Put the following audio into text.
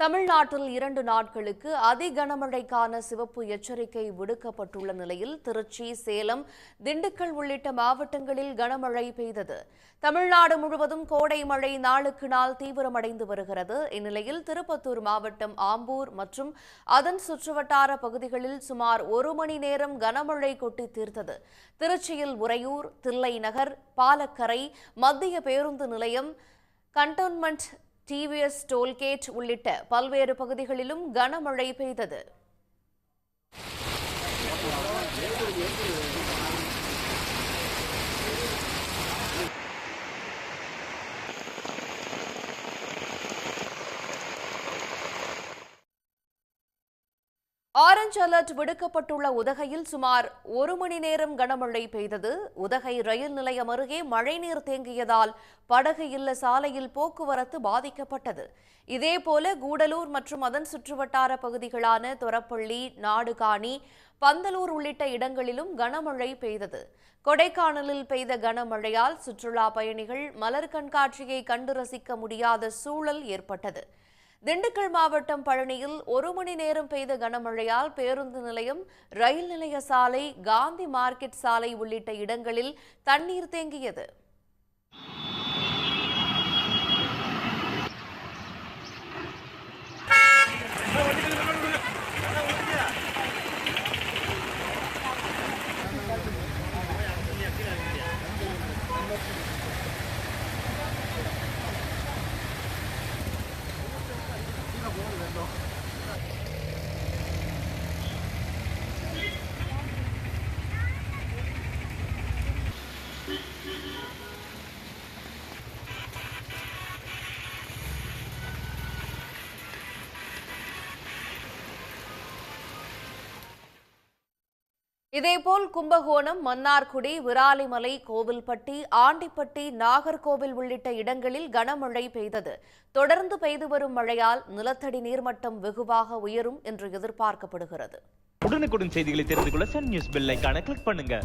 தமிழ்நாட்டில் இரண்டு நாட்களுக்கு அதி கனமழைக்கான சிவப்பு எச்சரிக்கை விடுக்கப்பட்டுள்ள நிலையில் திருச்சி சேலம் திண்டுக்கல் உள்ளிட்ட மாவட்டங்களில் கனமழை பெய்தது. தமிழ்நாடு முழுவதும் கோடை மழை நாளுக்கு நாள் தீவிரமடைந்து வருகிறது. இந்நிலையில் திருப்பத்தூர் மாவட்டம் ஆம்பூர் மற்றும் அதன் சுற்றுவட்டார பகுதிகளில் சுமார் ஒரு மணி நேரம் கனமழை கொட்டி தீர்த்தது. திருச்சியில் உறையூர் தில்லை நகர் பாலக்கரை மத்திய பேருந்து நிலையம் கண்டோன்மெண்ட் டிவிஎஸ் டோல்கேட் உள்ளிட்ட பல்வேறு பகுதிகளிலும் கனமழை பெய்தது. ஆரஞ்ச் அலர்ட் விடுக்கப்பட்டுள்ள உதகையில் சுமார் ஒரு மணி நேரம் கனமழை பெய்தது. உதகை ரயில் நிலையம் அருகே மழைநீர் தேங்கியதால் படகு இல்ல சாலையில் போக்குவரத்து பாதிக்கப்பட்டது. இதேபோல கூடலூர் மற்றும் அதன் சுற்றுவட்டார பகுதிகளான தொரப்பள்ளி நாடுகாணி பந்தலூர் உள்ளிட்ட இடங்களிலும் கனமழை பெய்தது. கொடைக்கானலில் பெய்த கனமழையால் சுற்றுலா பயணிகள் மலர் கண்காட்சியை கண்டு ரசிக்க முடியாத சூழல் ஏற்பட்டது. திண்டுக்கல் மாவட்டம் பழனியில் ஒரு மணி நேரம் பெய்த கனமழையால் பேருந்து நிலையம் ரயில் நிலைய சாலை காந்தி மார்க்கெட் சாலை உள்ளிட்ட இடங்களில் தண்ணீர் தேங்கியது. இதேபோல் கும்பகோணம் மன்னார்குடி விராலிமலை கோவில்பட்டி ஆண்டிப்பட்டி நாகர்கோவில் உள்ளிட்ட இடங்களில் கனமழை பெய்தது. தொடர்ந்து பெய்து வரும் மழையால் நிலத்தடி நீர்மட்டம் வெகுவாக உயரும் என்று எதிர்பார்க்கப்படுகிறது. உடனுக்குடன் செய்திகளை தெரிந்து கொள்ள சன் நியூஸ் பெல்லைக்கான கிளிக் பண்ணுங்க.